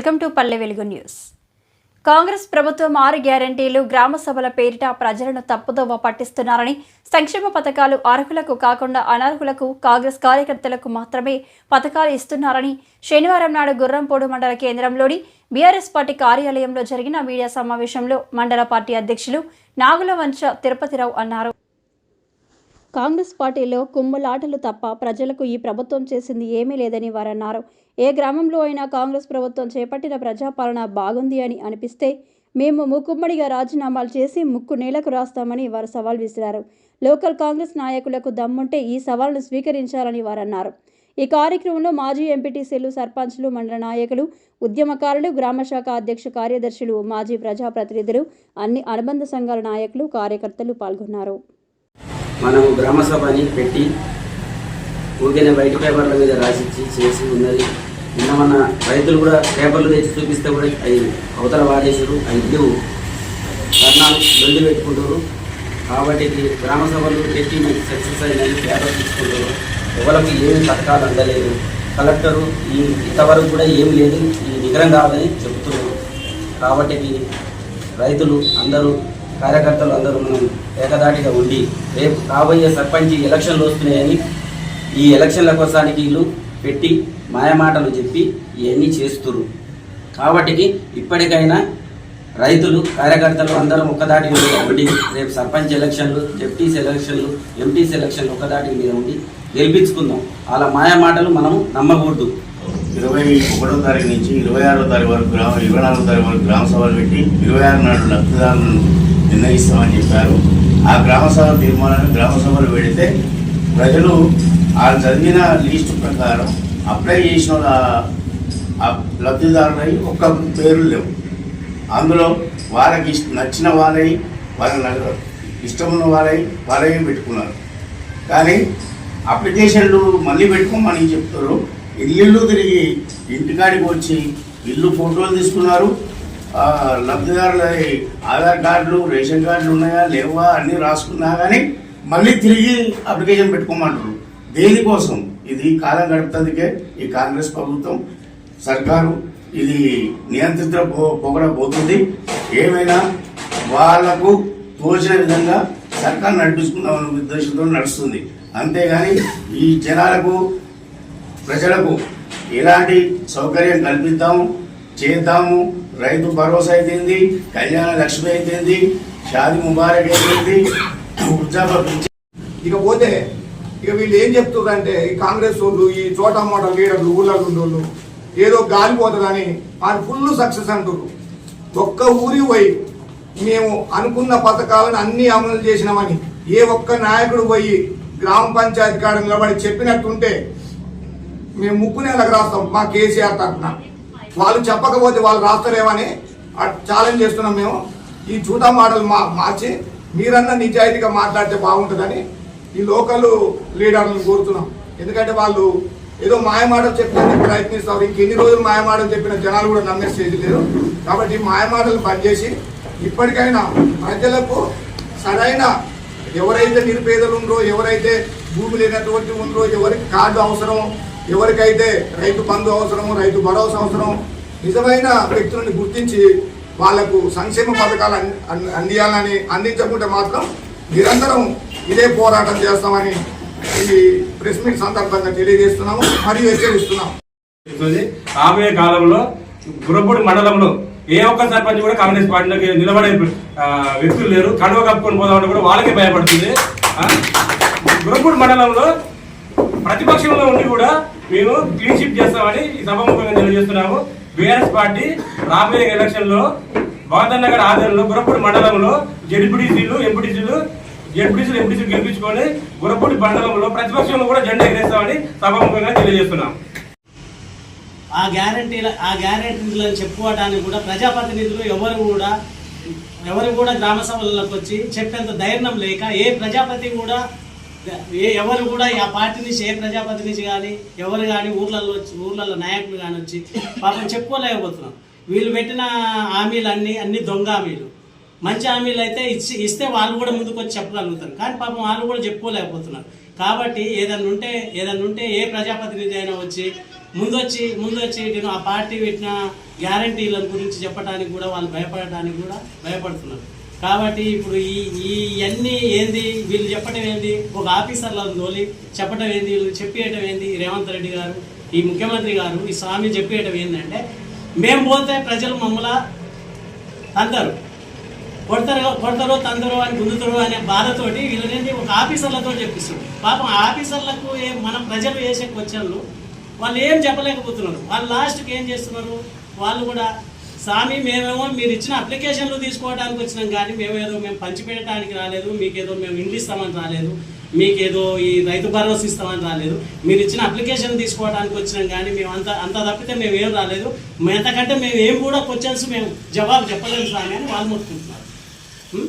Welcome to Palle Velugu news. Congress ప్రభుత్వం ఆరు గ్యారంటీలు గ్రామ సభల పేరిట ప్రజలను తప్పుదోవ పట్టిస్తున్నారని సంక్షేమ పథకాలు అర్హులకు కాకుండా అనర్హులకు కాంగ్రెస్ కార్యకర్తలకు మాత్రమే పథకాలు ఇస్తున్నారని శనివారం నాడు గుర్రంపోడు మండల కేంద్రంలోని బీఆర్ఎస్ పార్టీ కార్యాలయంలో జరిగిన మీడియా సమావేశంలో మండల పార్టీ అధ్యక్షులు నాగుల వంశ తిరుపతిరావు అన్నారు. కాంగ్రెస్ పార్టీలో కుమ్ములాటలు తప్ప ప్రజలకు ఈ ప్రభుత్వం చేసింది ఏమీ లేదని వారన్నారు. ఏ గ్రామంలో అయినా కాంగ్రెస్ ప్రభుత్వం చేపట్టిన ప్రజాపాలన బాగుంది అని అనిపిస్తే మేము ముక్కుమ్మడిగా రాజీనామాలు చేసి ముక్కు నేలకు రాస్తామని వారు సవాల్ విసిరారు. లోకల్ కాంగ్రెస్ నాయకులకు దమ్ముంటే ఈ సవాల్ను స్వీకరించాలని వారన్నారు. ఈ కార్యక్రమంలో మాజీ ఎంపీటీసీలు సర్పంచ్లు మండల నాయకులు ఉద్యమకారులు గ్రామశాఖ అధ్యక్ష కార్యదర్శులు మాజీ ప్రజాప్రతినిధులు అన్ని అనుబంధ సంఘాల నాయకులు కార్యకర్తలు పాల్గొన్నారు. మనము గ్రామసభని పెట్టి ఊరికే వైట్ పేపర్ల మీద రాసిచ్చి చేసి ఉన్నది. నిన్న మన రైతులు కూడా పేపర్లు తెచ్చి చూపిస్తే కూడా అవి అవతల వాడేసారు అవి లేవు ధర్నాలు లొల్లి పెట్టుకుంటారు. కాబట్టి గ్రామ సభలు పెట్టి మీకు సక్సెస్ అయిందని పేపర్ తీసుకుంటారు. ఎవరికి ఏమి పథకాలు అందలేదు. కలెక్టరు ఈ ఇంతవరకు కూడా ఏమి లేదు. ఈ నిగ్రహం కావాలని చెబుతున్నారు కాబట్టి రైతులు అందరూ కార్యకర్తలు అందరూ మనం ఏకదాటిగా ఉండి రేపు రాబోయే సర్పంచ్ ఎలక్షన్లు వస్తున్నాయని ఈ ఎలక్షన్ల కోసానికి వీళ్ళు పెట్టి మాయమాటలు చెప్పి ఇవన్నీ చేస్తురు కాబట్టి ఇప్పటికైనా రైతులు కార్యకర్తలు అందరం ఒక్కదాటి మీద ఉండి రేపు సర్పంచ్ ఎలక్షన్లు జెప్టీస్ ఎలక్షన్లు ఎంపీస్ ఎలక్షన్లు ఒక్కదాటి మీద ఉండి గెలిపించుకుందాం. అలా మాయమాటలు మనం నమ్మకూడదు. ఇరవై ఒకటో తారీఖు నుంచి ఇరవై ఆరో తారీఖు వరకు గ్రామ ఇరవై నాలుగో తారీఖు వరకు గ్రామ సభలు పెట్టి ఇరవై ఆరు నాడు లబ్ధిదారులను నిర్ణయిస్తామని చెప్పారు. ఆ గ్రామసభ తీర్మానాన్ని గ్రామసభలు పెడితే ప్రజలు ఆ చదివిన లిస్టు ప్రకారం అప్లై చేసిన వాళ్ళ లబ్ధిదారులై ఒక్క పేర్లు లేవు. అందులో వాళ్ళకి నచ్చిన వాళ్ళై వాళ్ళ న- ఇష్టం ఉన్న వాళ్ళై వాళ్ళే పెట్టుకున్నారు. కానీ అప్లికేషన్లు మళ్ళీ పెట్టుకోమని చెప్తారు ఇల్లు తిరిగి ఇంటికాడికి వచ్చి ఇల్లు ఫోటోలు తీసుకున్నారు. లబ్ధిదారుల ఆధార్ కార్డులు రేషన్ కార్డులు ఉన్నాయా లేవా అన్నీ రాసుకున్నా కానీ మళ్ళీ తిరిగి అప్లికేషన్ పెట్టుకోమంటారు దేనికోసం? ఇది కాలం గడుపుతుందికే ఈ కాంగ్రెస్ ప్రభుత్వం సర్కారు ఇది నియంత్రిత పొగడబోతుంది ఏమైనా వాళ్ళకు తోచిన విధంగా సర్కార్ నడిపించుకుందామనే ఉద్దేశంతో నడుస్తుంది. అంతేగాని ఈ జనాలకు ప్రజలకు ఎలాంటి సౌకర్యం కల్పిద్దాము చేద్దాము. రైతు భరోసా అయితేంది కళ్యాణ లక్ష్మి అయితేంది షాది ముబారక్ అయితేంది వృద్ధాప్య ఇకపోతే ఇక వీళ్ళు ఏం చెప్తున్నారంటే ఈ కాంగ్రెస్ వాళ్ళు ఈ చోటా మోట లీడర్లు ఊళ్ళలో ఉండోళ్ళు ఏదో గాలిపోతుందని వాళ్ళు ఫుల్ సక్సెస్ అంటారు ఒక్క ఊరి పోయి మేము అనుకున్న పథకాలను అన్ని అమలు చేసినామని ఏ ఒక్క నాయకుడు పోయి గ్రామ పంచాయతీ కాడ నిలబడి చెప్పినట్టుంటే మేము ముక్కు నెలకు రాస్తాం మా కేసీఆర్ తరఫున. వాళ్ళు చెప్పకపోతే వాళ్ళు రాస్తారేమని ఛాలెంజ్ చేస్తున్నాం మేము. ఈ చూటా మాటలు మా మార్చి మీరన్నా నిజాయితీగా మాట్లాడితే బాగుంటుందని ఈ లోకల్ లీడర్లను కోరుతున్నాం. ఎందుకంటే వాళ్ళు ఏదో మాయమాటలు చెప్పడానికి ప్రయత్నిస్తారు. ఇంకెన్ని రోజులు మాయమాటలు చెప్పిన జనాలు కూడా నమ్మే స్టేజ్ లేదు. కాబట్టి మాయమాటలు బంద్ చేసి ఇప్పటికైనా ప్రజలకు సరైన ఎవరైతే నిరుపేదలు ఉండ్రో ఎవరైతే భూమి లేనటువంటి ఉండ్రో ఎవరికి కార్డు అవసరం ఎవరికైతే రైతు బంధు అవసరము రైతు భరోసా అవసరం నిజమైన వ్యక్తులను గుర్తించి వాళ్ళకు సంక్షేమ పథకాలు అంది- అందియాలని అందించకుంటే మాత్రం నిరంతరం ఇదే పోరాటం చేస్తామని ఈ ప్రెస్ మీట్ సందర్భంగా తెలియజేస్తున్నాము మరియు హెచ్చరిస్తున్నాము. చెప్తుంది రాబోయే కాలంలో గురపూడి మండలంలో ఏ ఒక్క సర్పంచ్ కూడా కాంగ్రెస్ పార్టీలోకి నిలబడే వ్యక్తులు లేరు. కడువ కప్పుకొని పోదామంటే కూడా వాళ్ళకే భయపడుతుంది. గురపూడి మండలంలో ప్రతిపక్షంలో ఉండి కూడా మేము క్లీన్ షిప్ చేస్తామని ఈ సభాముఖంగా తెలియజేస్తున్నాము. బీఆర్ఎస్ పార్టీ రాబోయే ఎలక్షన్లో నగర్ ఆధ్వర్యంలో గురపూడి మండలంలో జడ్పీటీసీలు ఎంపీటీసీలు జడ్పీటీసీలు ఎంపీటీసీలు గెలిపించుకొని గురపూడి మండలంలో ప్రతిపక్షంలో కూడా జెండా ఎగరేస్తామని సభాముఖంగా తెలియజేస్తున్నాం. ఆ గ్యారంటీల ఆ గ్యారంటీలను చెప్పుకోవడానికి కూడా ప్రజాప్రతినిధులు ఎవరు కూడా ఎవరు కూడా గ్రామ సభలకు వచ్చి చెప్పేంత ధైర్యం లేక ఏ ప్రజాపతి కూడా ఏ ఎవరు కూడా ఆ పార్టీ నుంచి ఏ ప్రజాప్రతినిధి కానీ ఎవరు కానీ ఊర్లలో వచ్చి ఊర్లలో నాయకులు కానీ వచ్చి పాపం చెప్పుకోలేకపోతున్నాం వీళ్ళు పెట్టిన హామీలు అన్నీ అన్ని దొంగ హామీలు. మంచి హామీలు అయితే ఇచ్చి ఇస్తే వాళ్ళు కూడా ముందుకు వచ్చి చెప్పగలుగుతారు. కానీ పాపం వాళ్ళు కూడా చెప్పుకోలేకపోతున్నారు. కాబట్టి ఏదన్నా ఉంటే ఏదన్నా ఉంటే ఏ ప్రజాప్రతినిధి అయినా వచ్చి ముందొచ్చి ముందొచ్చి నేను ఆ పార్టీ పెట్టిన గ్యారంటీల గురించి చెప్పడానికి కూడా వాళ్ళు భయపడటానికి కూడా భయపడుతున్నారు. కాబట్టి ఇప్పుడు ఈ ఇవన్నీ ఏంది? వీళ్ళు చెప్పడం ఏంది? ఒక ఆఫీసర్లను తోలి చెప్పడం ఏంది? వీళ్ళు చెప్పేయటం ఏంది? రేవంత్ రెడ్డి గారు ఈ ముఖ్యమంత్రి గారు ఈ స్వామి చెప్పేయటం ఏంటంటే మేము పోతే ప్రజలు మమ్మల్ని తందరు కొడతారు కొడతారు తందరో అని గుందుతారో అనే బాధతోటి వీళ్ళనేది ఒక ఆఫీసర్లతో చెప్పిస్తారు పాపం ఆఫీసర్లకు ఏ మన ప్రజలు వేసే క్వశ్చన్లు వాళ్ళు ఏం చెప్పలేకపోతున్నారు. వాళ్ళు లాస్ట్కి ఏం చేస్తున్నారు? వాళ్ళు కూడా స్వామి మేమేమో మీరు ఇచ్చిన అప్లికేషన్లు తీసుకోవడానికి వచ్చినాం కానీ మేమేదో మేము పంచిపెట్టడానికి రాలేదు మీకేదో మేము ఇండ్లు ఇస్తామని రాలేదు మీకేదో ఈ రైతు భరోసా ఇస్తామని రాలేదు. మీరు ఇచ్చిన అప్లికేషన్ తీసుకోవడానికి వచ్చినాం కానీ మేము అంత అంత తప్పితే మేము ఏం రాలేదు. మేము అంతకంటే మేము ఏం కూడా క్వశ్చన్స్ మేము జవాబు చెప్పలేదు స్వామి అని వాళ్ళు